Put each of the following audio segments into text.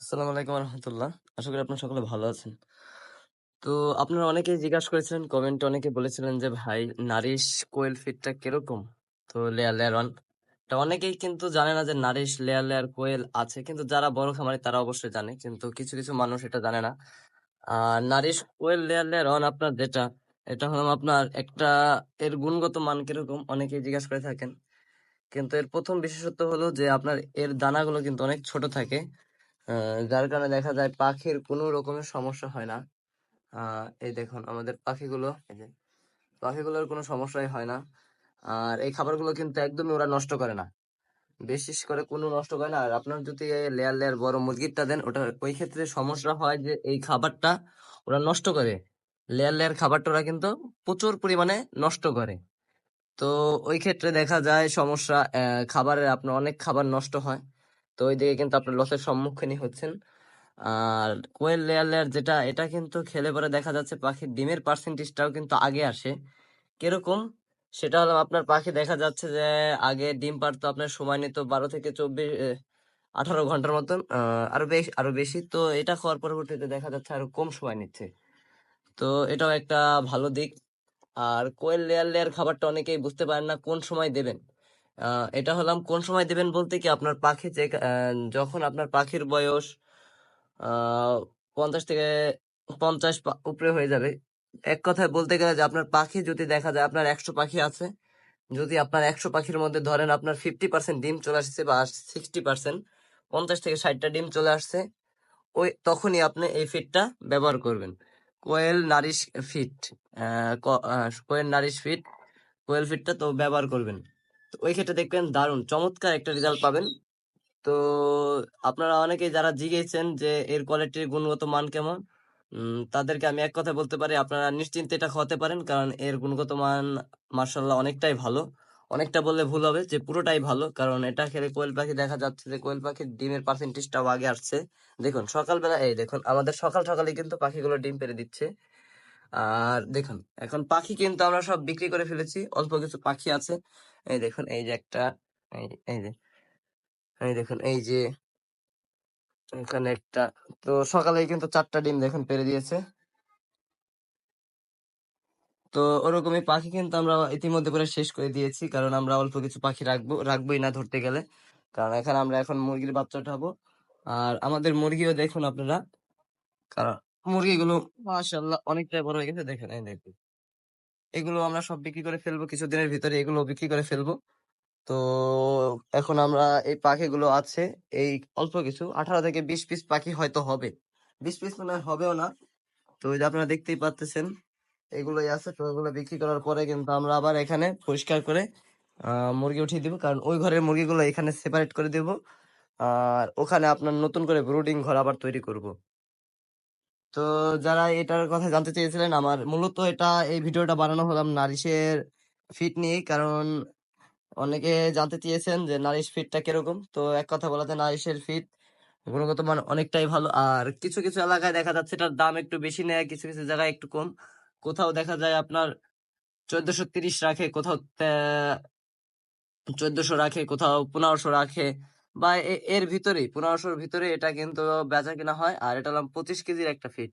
আসসালামু আলাইকুম রহমতুল্লাহ আশা করি আপনারা সকলে ভালো আছেন। তো আপনারা অনেকেই জিজ্ঞাসা করেছিলেন কমেন্টে অনেকে বলেছিলেন যে, ভাই নারিশ কোয়েল ফিডটা কীরকম? তো লেয়ার লেয়ার ওয়ান এটা অনেকেই কিন্তু জানে না যে নারিশ লেয়ার লেয়ার কোয়েল আছে। কিন্তু যারা বড় খামারি, তারা অবশ্যই জানে। কিন্তু কিছু কিছু মানুষ এটা জানে না। আর nourish Koel layer layer one আপনার যেটা, এটা হলো আপনার একটা, এর গুণগত মান কীরকম? অনেকেই জিজ্ঞাসা করে থাকেন। কিন্তু এর প্রথম বিশেষত্ব হলো যে, আপনার এর দানাগুলো কিন্তু অনেক ছোট থাকে। যার কারণে দেখা যায় পাখির কোনো রকমের সমস্যা হয় না। এই দেখুন আমাদের পাখিগুলো, এই যে পাখিগুলোর কোনো সমস্যাই হয় না। আর এই খাবারগুলো কিন্তু একদমই ওরা নষ্ট করে না। বিশেষ করে কোনো নষ্ট করে না। আর আপনার যদি লেয়ার লেয়ার বড় মুরগিরটা দেন ওটা ওই ক্ষেত্রে সমস্যা হয় যে এই খাবারটা ওরা নষ্ট করে। লেয়ার লেয়ার খাবারটা ওরা কিন্তু প্রচুর পরিমাণে নষ্ট করে। তো ওই ক্ষেত্রে দেখা যায় সমস্যা খাবারের আপনার অনেক খাবার নষ্ট হয়। তো ওই দিকে কিন্তু আপনার লসের সম্মুখীনই হচ্ছেন। আর কোয়েল লেয়ার লেয়ার যেটা, এটা কিন্তু খেলে পরে দেখা যাচ্ছে পাখির ডিমের পার্সেন্টেজটাও কিন্তু আগে আসে। কীরকম? সেটা হলো আপনার পাখি দেখা যাচ্ছে যে, আগে ডিম পারতো আপনার সময় নিত বারো থেকে চব্বিশ আঠারো ঘণ্টার মতন আরও বেশি আরও বেশি। তো এটা খাওয়ার পরবর্তীতে দেখা যাচ্ছে আরও কম সময় নিচ্ছে। তো এটাও একটা ভালো দিক। আর কোয়েল লেয়ার লেয়ার খাবারটা অনেকেই বুঝতে পারেন না, কোন সময় দেবেন। এটা হলাম কোন সময় দেবেন বলতে কি আপনার পাখি যে যখন আপনার পাখির বয়স পঞ্চাশ থেকে পঞ্চাশ উপরে হয়ে যাবে। এক কথায় বলতে গেলে যে আপনার পাখি যদি দেখা যায় আপনার একশো পাখি আছে, যদি আপনার একশো পাখির মধ্যে ধরেন আপনার ফিফটি পার্সেন্ট ডিম চলে আসছে বা সিক্সটি পার্সেন্ট পঞ্চাশ থেকে ষাটটা ডিম চলে আসছে, ওই তখনই আপনি এই ফিডটা ব্যবহার করবেন। Koel nourish fit Koel nourish fit Koel ফিটটা তো ব্যবহার করবেন। তো ওই ক্ষেত্রে দেখবেন দারুণ, চমৎকার একটা রেজাল্ট পাবেন। তো আপনারা অনেকেই যারা জিগেছেন যে এর কোয়ালিটির গুণগত মান কেমন তাদেরকে আমি এক কথা বলতে পারি, আপনারা নিশ্চিন্তে এটা খাওয়াতে পারেন, কারণ এর গুণগত মান মার্শাল্লাহ অনেকটাই ভালো। অনেকটা বললে ভুল হবে যে পুরোটাই ভালো, কারণ এটা খেলে কোয়েল পাখি দেখা যাচ্ছে যে কোয়েল পাখির ডিমের পার্সেন্টেজটাও আগে আসছে। দেখুন, সকালবেলা, এই দেখুন, আমাদের সকাল সকালে কিন্তু পাখিগুলো ডিম পেড়ে দিচ্ছে। আর দেখুন, এখন পাখি কিন্তু আমরা সব বিক্রি করে ফেলেছি। অল্প কিছু পাখি আছে। এই দেখুন, এই যে একটা, এই যে, এই দেখুন, এই যে, এখানে একটা, তো সকালে কিন্তু চারটা ডিম দেখুন পেরে দিয়েছে। তো ওরকমই পাখি কিন্তু আমরা ইতিমধ্যে করে শেষ করে দিয়েছি, কারণ আমরা অল্প কিছু পাখি রাখব, রাখবোই না ধরতে গেলে। কারণ এখানে আমরা এখন মুরগির বাচ্চা উঠাবো। আর আমাদের মুরগিও দেখুন আপনারা, কারণ মুরগিগুলো মাশাআল্লাহ অনেকটাই বড় হয়ে গেছে, দেখেন, এই দেখুন। এগুলো আমরা সব বিক্রি করে ফেলব, কিছুদিনের ভিতরে এগুলো বিক্রি করে ফেলব। তো এখন আমরা এই পাখিগুলো আছে, এই অল্প কিছু, আঠারো থেকে বিশ পিস পাখি হয়তো হবে। বিশ পিস মনে হয় হবেও না। তো ওই যে আপনারা দেখতেই পাচ্তেছেন এগুলোই আছে, তো এগুলো বিক্রি করার পরে কিন্তু আমরা আবার এখানে পরিষ্কার করে মুরগি উঠিয়ে দিব। কারণ ওই ঘরের মুরগিগুলো এখানে সেপারেট করে দেব। আর ওখানে আপনার নতুন করে ব্রুডিং ঘর আবার তৈরি করব। তো যারা এটার কথা জানতে চেয়েছিলেন, আমার মূলত এটা, এই ভিডিওটা বানানো হলাম নারিশের ফিট নিয়ে। কারণ অনেকে জানতে চেয়েছেন যে নারিশ ফিটটা কীরকম। তো এক কথা বলাতে নারিশের ফিট গুণগত মান অনেকটাই ভালো। আর কিছু কিছু এলাকায় দেখা যাচ্ছে এটার দাম একটু বেশি নেয়, কিছু কিছু জায়গায় একটু কম। কোথাও দেখা যায় আপনার চোদ্দশো তিরিশ রাখে, কোথাও চোদ্দশো রাখে, কোথাও পনেরোশো রাখে। বা এর ভিতরেই পনেরোশোর ভিতরে এটা কিন্তু বেচা কিনা হয়, আর এটা হলাম পঁচিশ কেজির একটা ফিট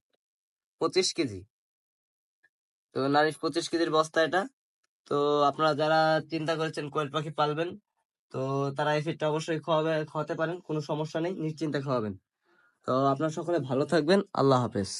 পঁচিশ কেজি। তো নারিশ পঁচিশ কেজির বস্তা এটা। তো আপনারা যারা চিন্তা করেছেন কোয়েল পাখি পালবেন, তো তারা এই ফিটটা অবশ্যই খাওয়াবে, খাওয়াতে পারেন, কোনো সমস্যা নেই, নিশ্চিন্তে খাওয়াবেন। তো আপনারা সকলে ভালো থাকবেন, আল্লাহ হাফেজ।